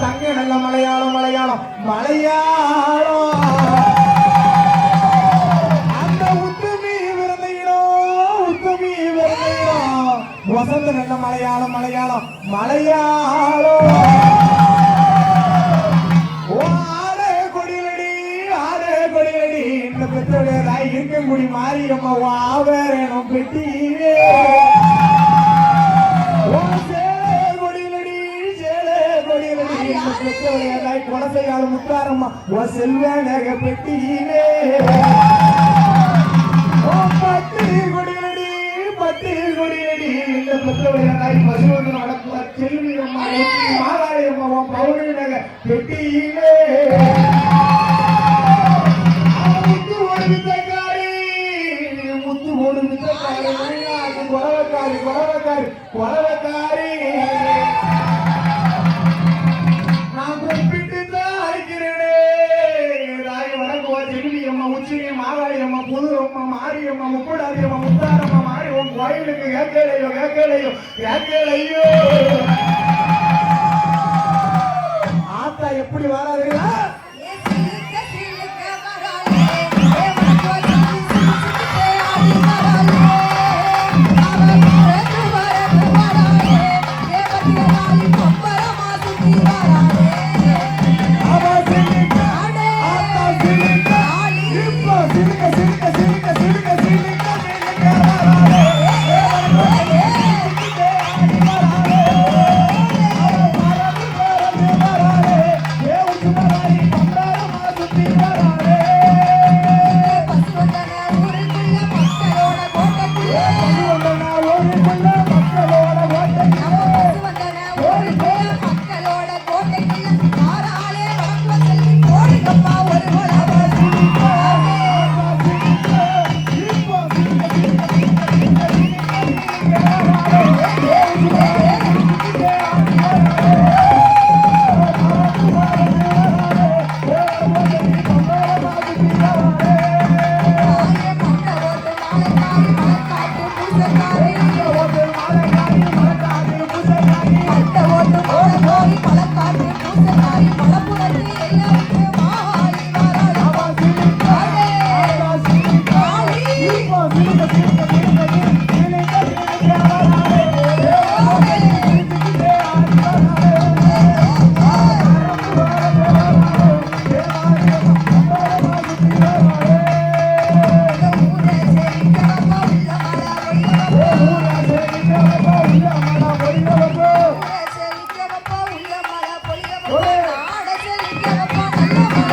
தங்க நல்ல மலையாளம் மலையாளம். மலையாளம். அந்த உத்தமி விருந்திடும் உத்தமி விருந்திடும் வசந்த நல்ல மலையாளம் மலையாளம். மலையாளம். இருக்கங்குடி மாரியம்மா வாவேரனும் பெட்டியே கொடசையால் முத்தாரம்மா செல்வனக பெட்டியிலே பத்து கொடியடி பத்து கொடியடி இந்த பத்தோடையாய் பசுவன் வடக்கு செல்வி அம்மா மாதாயம்மா பவுனி நகர் பெட்டியில் மாரியம்மா முக்கூடாரியம்மா முத்தாரம்மா மாறி உன் கோயிலுக்கு கேட்கலையோ கேட்கலையோ கேட்கலையோ ஆத்தா எப்படி வராதுங்களா ஆரங்காரி ஓட்டு ஆரங்காரி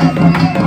Thank you.